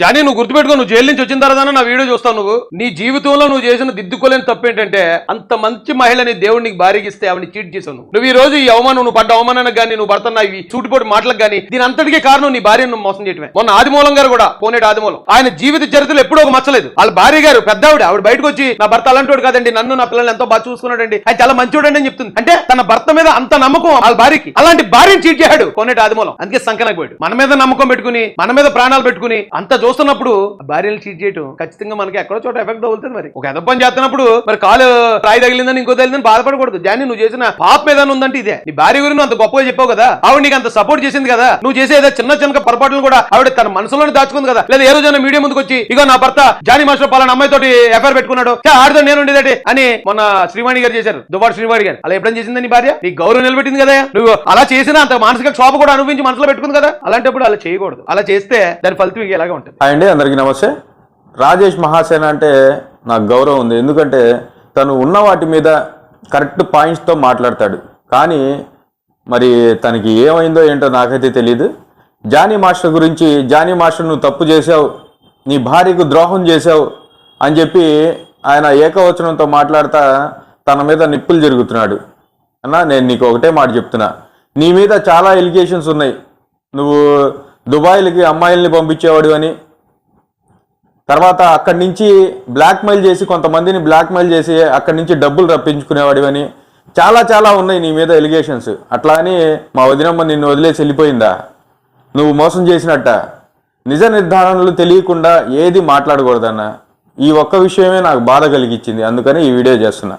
Johnny నువ్వు గుర్తుపెట్టుకో నువ్వు జైలు నుంచి వచ్చిన తర్వాత నా వీడియో చూస్తావు నువ్వు. నీ జీవితంలో నువ్వు చేసిన దిద్దుకోలేని తప్పు ఏంటంటే అంత మంచి మహిళని దేవుడు నీకు ఇస్తే ఆవిడ చీట్ చేసావు నువ్వు. నువ్వు ఈ రోజు ఈ అవమానం నువ్వు పడ్డ అవమానానికి కానీ నువ్వు పడుతున్న ఇవి సూటిపోటు మాటలకు కానీ దీని అంతటికే కారణం నీ భార్యను నువ్వు మోసం చేయటమే. మొన్న ఆదిమూలం గారు కూడా పోనేటి ఆదిమూలం. ఆయన జీవిత చరిత్రలో ఎప్పుడూ ఒక మచ్చలేదు వాళ్ళ భార్య గారు పెద్ద ఆవిడ ఆవిడ బయటకు వచ్చి నా భర్త అలాంటి కాదండి నన్ను నా పిల్లల్ని ఎంతో బాగా చూసుకున్నాడండి. ఆయన చాలా మంచివాడండి అని చెప్తుంది. అంటే తన భర్త మీద అంత నమ్మకం వాళ్ళ భార్యకి. అలాంటి భార్యను చీట్ చేశాడు కోనేటి ఆదిమూలం. అందుకే సంకనకు పోయాడు. మన మీద నమ్మకం పెట్టుకుని మన మీద ప్రాణాలు పెట్టుకుని అంత చూస్తున్నప్పుడు భార్యలు భార్యను చీట్ చేయటం ఖచ్చితంగా మనకి ఎక్కడో చోట ఎఫెక్ట్ అవుతుంది మరి. ఒక ఎదపని చేస్తున్నప్పుడు మరి కాలు రాయి తగిలిందని ఇంకో తగిలిందని బాధపడకూడదు. జాని నువ్వు చేసిన పాప ఏదైనా ఉందంటే ఇదే. నీ భార్య గురించి నువ్వు అంత గొప్పగా చెప్పావు కదా. ఆవిడ నీకు అంత సపోర్ట్ చేసింది కదా. నువ్వు చేసే ఏదో చిన్న చిన్న పొరపాట్లు కూడా ఆవిడ తన మనసులోనే దాచుకుంది కదా. లేదా ఏ రోజైనా మీడియా ముందుకు వచ్చి ఇగో నా భర్త జానీ మాస్టర్ పలానా అమ్మాయితోటి ఎఫ్ఐఆర్ పెట్టుకున్నాడు. "ఛే, ఆడితో నేను ఉండేదటి అని మొన్న శ్రీవాణి గారు చేశారు. దుబాడు శ్రీవాణి గారు. అలా ఎప్పుడైనా చేసిందని భార్య? నీ గౌరవం నిలబెట్టింది కదా. నువ్వు అలా చేసినా అంత మానసిక క్షోభ కూడా అనుభవించి మనసులో పెట్టుకుంది కదా. అలాంటప్పుడు అలా చేయకూడదు. అలా చేస్తే దాని ఫలితం ఇలాగే ఉంటుంది. హాయ్ అండి అందరికీ నమస్తే. రాజేష్ మహాసేన అంటే నాకు గౌరవం ఉంది. ఎందుకంటే తను ఉన్న వాటి మీద కరెక్ట్ పాయింట్స్తో మాట్లాడతాడు. కానీ మరి తనకి ఏమైందో ఏంటో నాకైతే తెలియదు జానీ మాస్టర్ గురించి జానీ మాస్టర్ నువ్వు తప్పు చేసావు నీ భార్యకు ద్రోహం చేసావు అని చెప్పి ఆయన ఏకవచనంతో మాట్లాడతా తన మీద నిప్పులు జరుగుతున్నాడు. అన్నా నేను నీకు ఒకటే మాట చెప్తున్నా. నీ మీద చాలా ఎలిగేషన్స్ ఉన్నాయి. నువ్వు దుబాయ్లకి అమ్మాయిల్ని పంపించేవాడు అని తర్వాత అక్కడి నుంచి బ్లాక్మెయిల్ చేసి కొంతమందిని బ్లాక్మెయిల్ చేసి అక్కడి నుంచి డబ్బులు రప్పించుకునేవాడివని చాలా చాలా ఉన్నాయి నీ మీద ఎలిగేషన్స్ అట్లా అని మా వదినమ్మ నిన్ను వదిలేసి వెళ్ళిపోయిందా? నువ్వు మోసం చేసినట్ట. నిజ నిర్ధారణలు తెలియకుండా ఏది మాట్లాడకూడదన్న. ఈ ఒక్క విషయమే నాకు బాధ కలిగించింది. అందుకని ఈ వీడియో చేస్తున్నా.